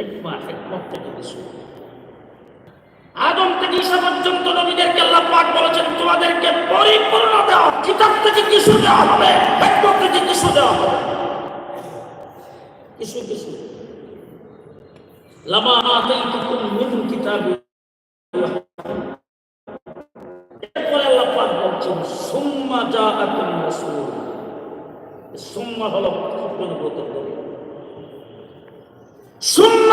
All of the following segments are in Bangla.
হেকমা হেকমত থেকে কিছু আদম থেকে ঈসা পর্যন্ত নবীদেরকে আল্লাহ পাক বলেছেন, তোমাদেরকে পরিপূর্ণ দেওয়া কিতাব থেকে কিছু দেওয়া হবে, হেকমত থেকে কিছু দেওয়া হবে। কিছু কিছু। সুম্মা করে সুম্মা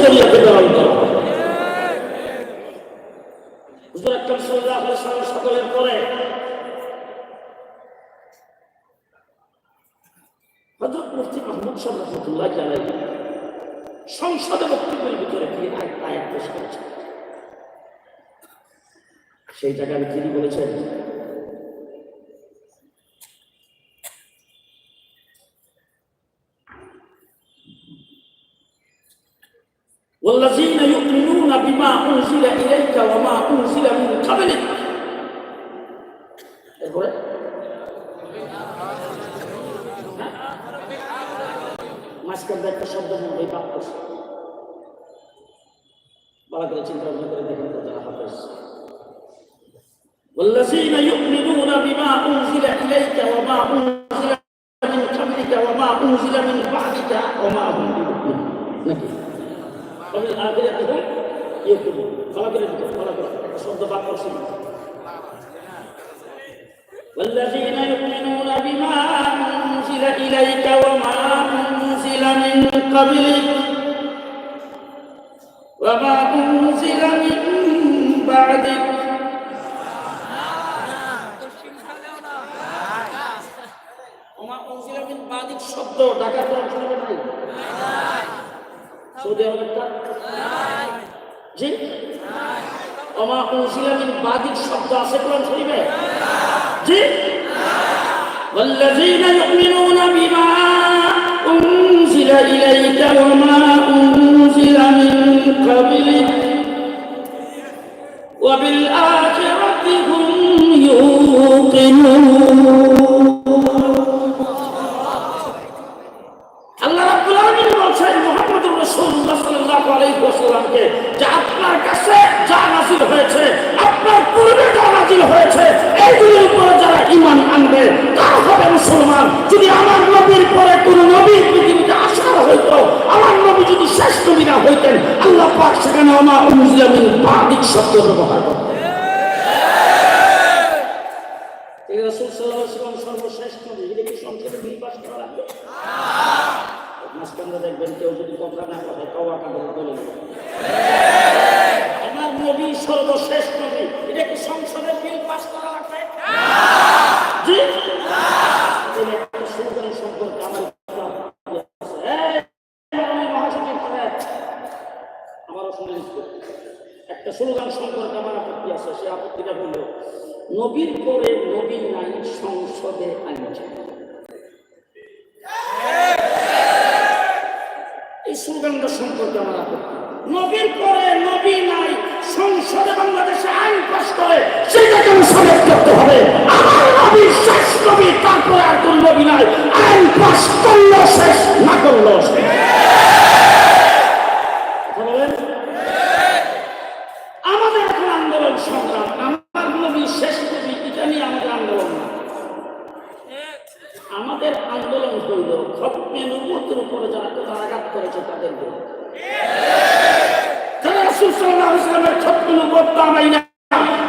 প্রেরণ করা হবে হুজুর আকরাম সংসদে বক্তব্যের ভিতরে দিয়ে আয়াত পেশ করেছেন? সেই জায়গায় তিনি বলেছেন والذين يؤمنون بما أنزل إليك وما أنزل من قبلك এরপরে মাঝখানে একটা শব্দ মনে পাপ করছে ভালো করে চিন্তা ভাবনা করে দেখেন তো যারা হাফেজ والذين يؤمنون بما أنزل إليك وما أنزل وبالآخرة هم يوقنون ভালো করে দিতে ভালো করে একটা শব্দ বাদ করছি والذين يؤمنون بما أنزل إليك وما أنزل من قبلك وما أنزل من بعدك ওমা উনজিলা মিন বাদিক শব্দ ঢাকা কোরআন শরীফে নাই সৌদি আরবেরটা জি ওমা উনজিলা মিন বাদিক শব্দ আছে কোরআন শরীফে জি والذين يؤمنون بما أنزل إليك وما أنزل من قبلك وبالآخرة هم يوقنون ওয়াসাল্লামকে যে আপনার কাছে যা নাযিল হয়েছে, আপনার পূর্বে যা নাযিল হয়েছে, এইগুলির উপরে যারা ইমান আনবে, তারা হবে মুসলমান। যদি আমার নবীর পরে কোন নবী পৃথিবীতে আসার হইতো, আমার নবী যদি শেষ নবী না হইতেন, আল্লাহ পাক সেখানে আমার মিন বাদিক শব্দ ব্যবহার করতেন এই রাসূল সাল্লাল্লাহু আলাইহি ওয়াসাল্লাম সর্বশেষ নবী এটা কি সংক্ষেপে বিল পাস করা লাগবে মাঝখানে দেখবেন কেউ যদি কথা না কথা কওয়া কাদের বলে আমার নবী সর্বশেষ নবী এটা কি সংসদের বিল পাস করা লাগবে জি তাহলে একটা সুন্দর সম্পর্কে আমার একটা আছে। এই, মাননীয় মহাসচিব সাহেব, আমারও শুনে নিচ্ছে। একটা স্লোগান সম্পর্কে আমার আপত্তি আছে সে আপত্তিটা হল নবীর পরে নবী নাই সংসদে আনছে এই স্লোগানটা সম্পর্কে আমার আপত্তি নবীর পরে নবী নাই সংসদে বাংলাদেশে পাস করে, সেটাকে অনুসরণ করতে হবে আমার নবী শেষ নবী আর কোন নাই আইন পাশ করল, শেষ না করল শেষ। কথা বলেন আমাদের এখন আন্দোলন সংগ্রাম আমার নবী শেষ নবী এটা নিয়ে আমাদের আন্দোলন না আমাদের আন্দোলন হইল খতমে নবুয়তের উপরে যারা কোথাও আঘাত করেছে তাদের বিরুদ্ধে যারা রাসূল সাল্লাল্লাহু আলাইহি ওয়াসাল্লামের খতমে নবুয়ত নামাই না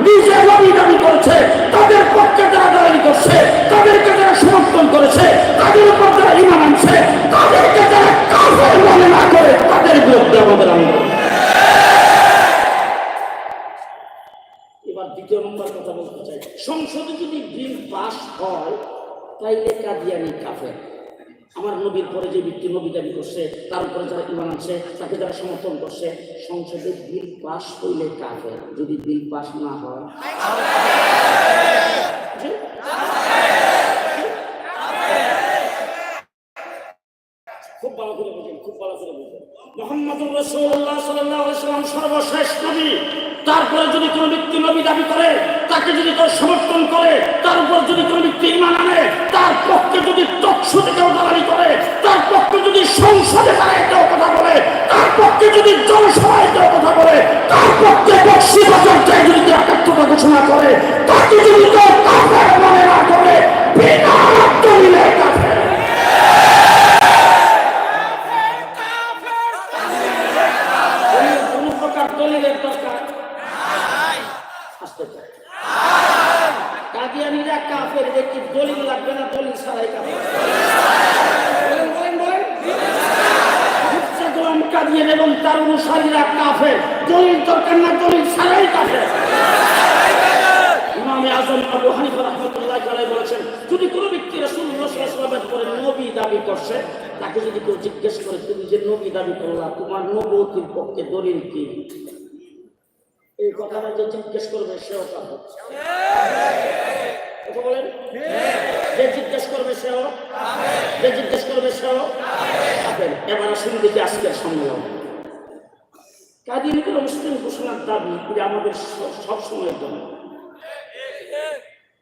নিজে নবী দাবি করছে তাদের পক্ষে যারা দাবি করছে তাদেরকে যারা সমর্থন করেছে তাদের উপর যারা ঈমান আনছে তাদেরকে যারা কাফের মনে না করে তাদের বিরুদ্ধে আমাদের আন্দোলন এবার দ্বিতীয় নম্বর কথা বলতে চাই সংসদে যদি বিল পাস হয় তাইলে কাদিয়ানি কাফের আমার নবীর পরে যে ব্যক্তি নবী দাবি করছে তার উপরে আছে, তাকে যারা সমর্থন করছে। সংসদে বিল পাস হইলে কাফের যদি বিল পাস না হয়? খুব ভালো করে বুঝেন, খুব ভালো করে বুঝেন। মোহাম্মদুর রসুল্লাহ সাল্লাহ সাল্লাম সর্বশ্রেষ্ঠ নবী। তারপরে যদি কোনো ব্যক্তি নবী দাবি করে, তাকে যদি কেউ সমর্থন করে, তার উপর যদি কোনো ব্যক্তি ইমান আনে, তার পক্ষে যদি তৎসতে কেউ দালালি করে, তার পক্ষে যদি সংসদে দাঁড়ায় কেউ কথা বলে, তার পক্ষে যদি জনসভায় কেউ কথা বলে, তার পক্ষে বক্সি বাজার তাকে যদি কেউ জিজ্ঞেস করে, তুমি যে নবী দাবি করলা, তোমার নবুয়তির পক্ষে দলিল কি? এই কথাটা যে জিজ্ঞেস করবে, সেও কথা বলেন?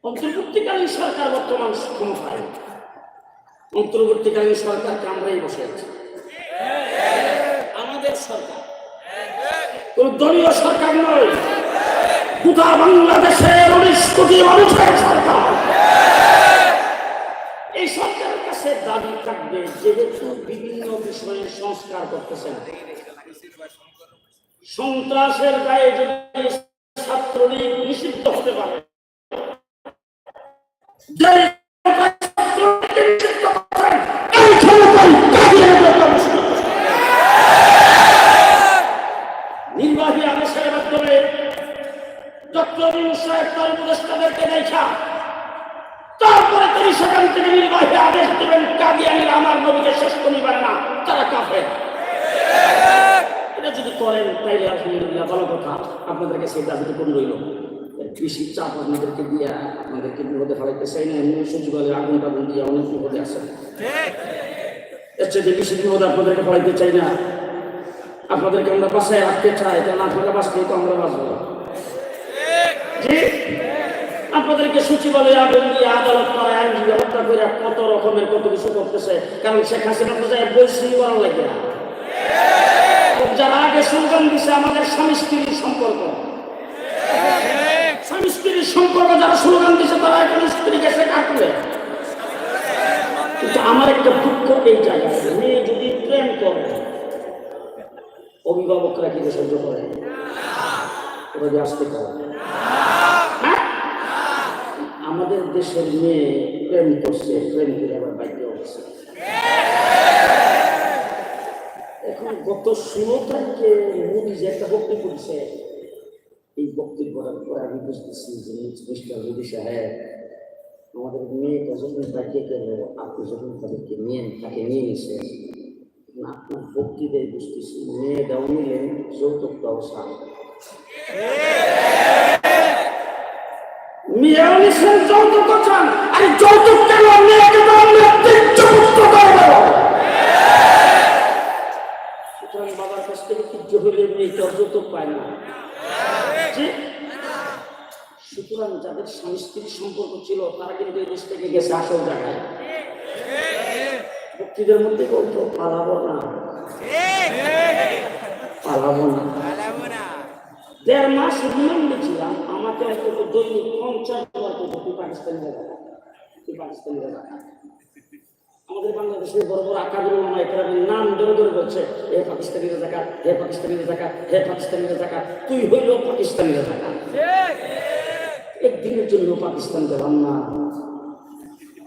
অন্তর্বর্তীকালীন সরকার বর্তমান ক্ষমতায়। অন্তর্বর্তীকালীন সরকারকে আমরাই বসেছি আমাদের সরকার। কোন দলীয় সরকার নয়। গোটা বাংলাদেশের উনিশ কোটি মানুষের সরকার। এই সরকারের কাছে দাবি থাকবে যেহেতু বিভিন্ন বিষয়ে সংস্কার করতেছেন। সন্ত্রাসের গায়ে যদি ছাত্রলীগ নিষিদ্ধ হতে পারে দিয়ে আপনাদেরকে বিপদে ফেলাইতে চাই না, এমনি সচিবালয়ে আগুন টাগুন দিয়ে অনেক বিপদে আছে এর চেয়ে বেশি বিপদে আপনাদেরকে ফেলাইতে চাই না। আপনাদেরকে আমরা বাসায় রাখতে চাই কারণ আপনারা তো আমরা বাঁচবো। আপনাদেরকে সচিবালয়ে আগুন দিয়ে আদালত করে আইন হত্যা করে কত রকমের কত কিছু করতেছে, কারণ শেখ হাসিনা তো যায় বলছি করার লাগে যারা আগে স্লোগান দিছে, আমাদের স্বামী স্ত্রীর সম্পর্ক। স্ত্রীর সম্পর্ক যারা স্লোগান দিছে তারা এখন স্ত্রী গেছে কাটলে কিন্তু আমার একটা দুঃখ এই জায়গায় মেয়ে যদি প্রেম করে, অভিভাবকরা কি সহ্য করে? ওরা আসতে পারে হ্যাঁ? আমাদের দেশের মেয়ে প্রেম করছে, প্রেম করে আবার বাইকে হচ্ছে। এখন গত ষোলো তারিখে মোদী যে একটা বক্তব্য করেছে এই বক্তব্যটার পরে আমি বুঝতেছি যে মিস্টার মোদী সাহেব আমাদের মেয়েটা যখন তাকে গেল আপনি যখন তাদেরকে নিয়ে, তাকে নিয়ে নিছে? আপনার বক্তৃতায় বুঝতেছি মেয়েটাও নিলেন যৌতুকটাও সার মেয়েও নিছেন যৌতুক চান আর যৌতুক কেন মেয়েকে তো অযৌতুক পায় না? জি? সুতরাং যাদের স্বামী সম্পর্ক ছিল, তারা কিন্তু এই দেশ থেকে গেছে আসল জায়গায়। মধ্যে বলতো পালাবো না। পালাবো না। দেড় মাস রিমান্ডে ছিলাম আমাকে অন্তত দৈনিক পঞ্চাশ বার করতো তুই পাকিস্তানিরা আমাদের বাংলাদেশের বড় বড় আকাদের ওলামা একরামের নাম ধরে ধরে বলছে হে পাকিস্তানিরা জাকাত হে পাকিস্তানিরা জাকাত হে পাকিস্তানিরা জাকাত তুই হইল পাকিস্তানিরা জাকাত একদিনের জন্য পাকিস্তান গেলাম না।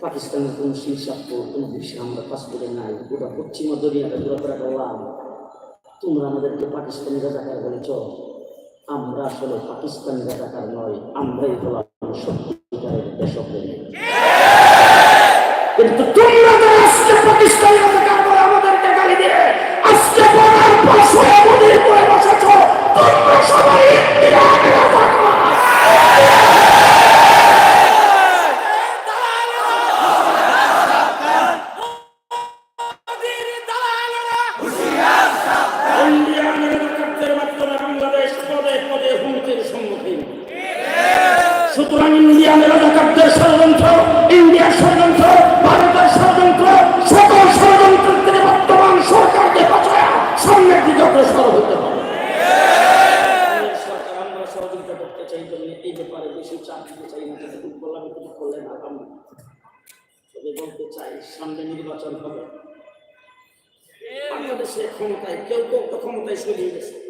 পাকিস্তানের কোনো শীর্ষাত্ম কোনো বিষয় আমরা পাসপোর্টে নাই গোটা পশ্চিমা দরিয়াটা ঘোরাফেরা করলাম তোমরা আমাদেরকে পাকিস্তানি রাজাকার বলেছ। আমরা আসলে পাকিস্তানি রাজাকার নয় আমরাই হলাম সত্যিকারের সামনে নির্বাচন হবে। বাংলাদেশের ক্ষমতায় কেউ কেউ তো ক্ষমতায় সরিয়ে গেছে।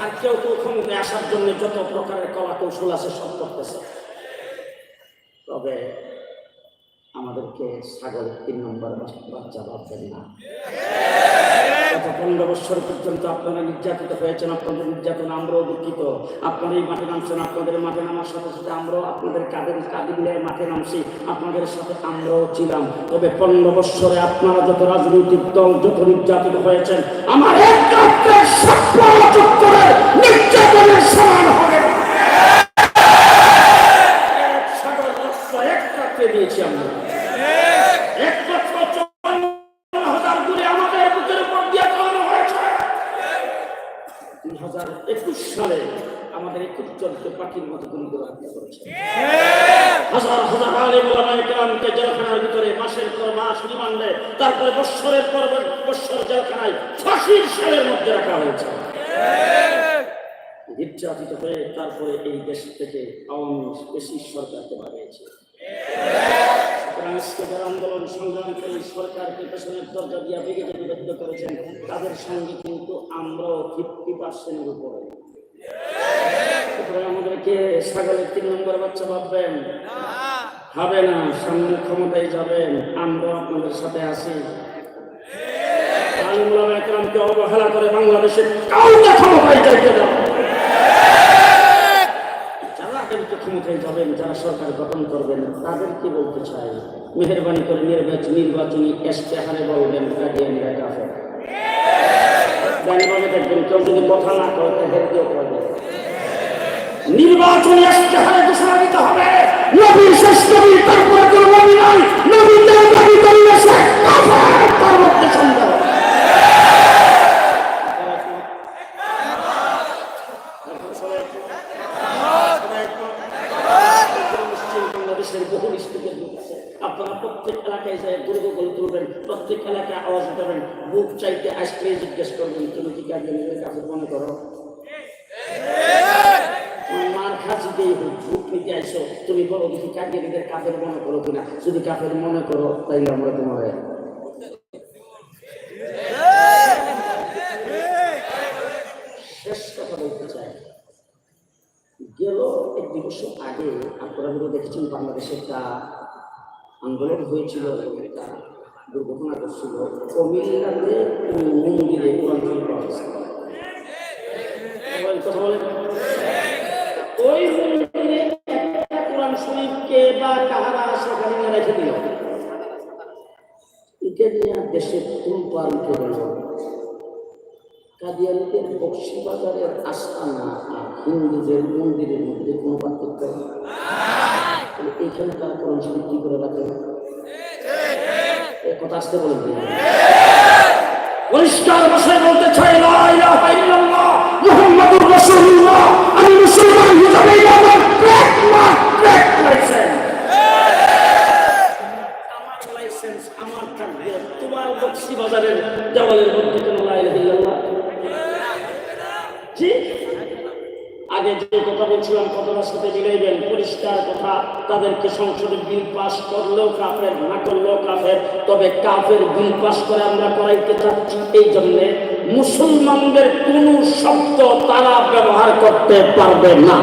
আর কেউ কেউ ক্ষমতায় আসার জন্য যত প্রকারের কলা কৌশল আছে সব করতেছে। তবে আমাদেরকে ছাগল তিন নম্বর বাচ- বাচ্চা ভাববেন না। গত পনেরো বছর পর্যন্ত আপনারা নির্যাতিত হয়েছেন, আপনাদের নির্যাতন আমরাও দুঃখিত। আপনারা এই মাঠে নামছেন, আপনাদের মাঠে নামার সাথে সাথে আমরাও আপনাদের কাদের কাঁধে মিলে মাঠে নামছি, আপনাদের সাথে আমরাও ছিলাম। তবে পনেরো বছরে আপনারা যত রাজনৈতিক দল, যত নির্যাতিত হয়েছেন, আমার নির্যাতনের সমান হবে না। এক সাগর রক্ত এক রাত্রে দিয়েছি আমরা এক লক্ষ চুয়ান্ন হাজার গুলি আমাদের বুকের উপর দিয়ে চালানো হয়েছে দুই হাজার একুশ সালে আমাদের একুশ জনকে পাখির মতো গুলি করে হত্যা করেছে হাজার হাজার আলেম ওলামায়ে কেরামকে জেলখানার ভিতরে মাসের মাস রিমান্ডে তারপরে বৎসরের পর বৎসর জেলখানায় ফাঁসির সেলের মধ্যে রাখা হয়েছে। নির্যাতিত হয়ে তারপরে এই দেশ থেকে আওয়ামী বেশি সরকারকে যারা আন্দোলন সরকারকে পেছনের দরজা দিয়া ভেঙে যেতে করেছেন তাদের সঙ্গে কিন্তু আমরাও ফিফটি পার্সেন্টের উপরে। সুতরাং আমাদেরকে ছাগলের তিন নম্বর বাচ্চা ভাববেন। হবে না সামনে ক্ষমতায় যাবেন আমরা আপনাদের সাথে আছি। অবহেলা করে বাংলাদেশের নির্বাচন নবীর শেষ নবী তারপরে কোনো নবী নাই। নবী দেব দাবি করলে সে কাফের তার মধ্যে সন্দেহ বাংলাদেশের বহু স্টুডেন্ট আছে আপনারা প্রত্যেক এলাকায় যায় দুর্গ গলে তুলবেন প্রত্যেক এলাকায় আওয়াজ উঠাবেন বুক চাইতে আসলে জিজ্ঞেস করবেন তুমি কি গার্জেনের কাছে মনে করো মার খাসি দিয়ে হোক ভুক নিতে আইসো তুমি বলো দেখি কাজের কাপের মনে করো কিনা যদি কাপের মনে করো তাইলে আমরা তোমার শেষ কথা বলতে চাই। গেল এক বছর আগে আপনারা হয়তো দেখেছেন বাংলাদেশে একটা আন্দোলন হয়েছিল, একটা দুর্ঘটনা ঘটছিল। কুমিল্লাতে মন্দিরে কোরআন। কথা বলেন। ওই মন্দিরে কোরআন শরীফকে বা কাহারা সেখানে রেখে দিল। এটা নিয়ে দেশে তুলপার উঠে গেল কাদিয়ানিদের বক্সিবাজারের আস্তানা আর হিন্দুদের মন্দিরের মধ্যে কোনো পার্থক্য নেই। তাহলে এইখানে তারা কোরআন কি করে রাখে? এ কথা আসতে বলেন পরিষ্কার ভাষায় বলতে চাই মুহাম্মাদুর রাসূলুল্লাহ। আমি মুসলমান হিসেবে আমার ট্র্যাক মার্ক ট্র্যাক বক্সি বাজারের দেওয়ালের মধ্যে কোনো লা ইলাহা ইল্লাল্লাহ? জি? আগে যে কথা বলছিলাম কথাটার সাথে মিলাইবেন, পরিষ্কার কথা, তাদেরকে সংসদে বিল পাস করলেও কাফের, না করলেও কাফের, তবে কাফের বিল পাস করে আমরা করাইতে চাচ্ছি। এই জন্যে মুসলমানদের কোন শব্দ তারা ব্যবহার করতে পারবে না।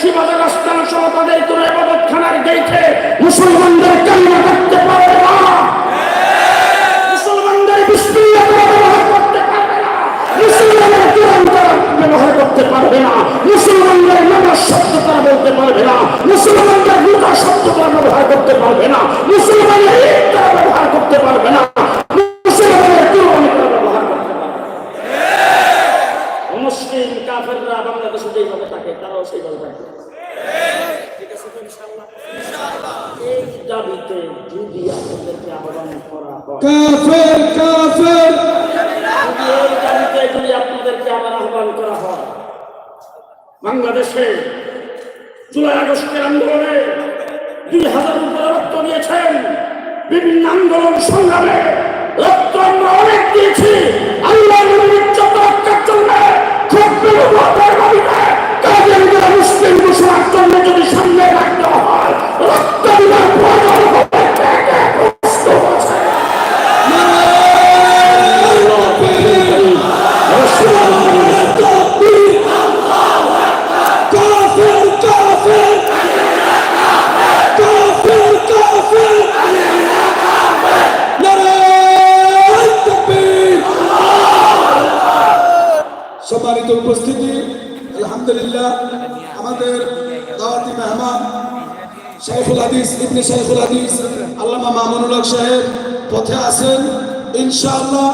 বক্সিবাজার আস্তানা সহ তাদের কোন এবাদতখানার গেইটে মুসলমানদের কান্না করতে পারবে না। মুসলমানদের তারা ব্যবহার করতে পারবে না। মুসলমানের কোরআন তারা ব্যবহার করতে পারবে না। মুসলমানদের নামাজ শব্দ তারা বলতে পারবে না। মুসলমানদের রোজা শব্দ তারা ব্যবহার করতে পারবে না। যদি আপনাদেরকে আহ্বান করা হয় কাফের কাফের যদি এই দাবিতে যদি আপনাদেরকে আবার আহ্বান করা হয় বাংলাদেশে জুলাই আগস্টের আন্দোলনে দুই হাজার উপরে রক্ত দিয়েছেন। বিভিন্ন আন্দোলন সংগ্রামে রক্ত আমরা অনেক দিয়েছি। আল্লাহ ইজ্জত যদি সামনে রাখতে হয়, রক্ত দেওয়ার প্রয়োজন হবে কে কে প্রস্তুত আছে? কাফের কাফের কাফের কাফের নারায়ণ তাকবীর সম্মানিত উপস্থিতি আলহামদুলিল্লাহ আমাদের দাওয়াতি মেহমান শেখুল হাদিস ইবনে শেখুল হাদিস আল্লামা মামুনুল হক সাহেব পথে আছেন। ইনশাআল্লাহ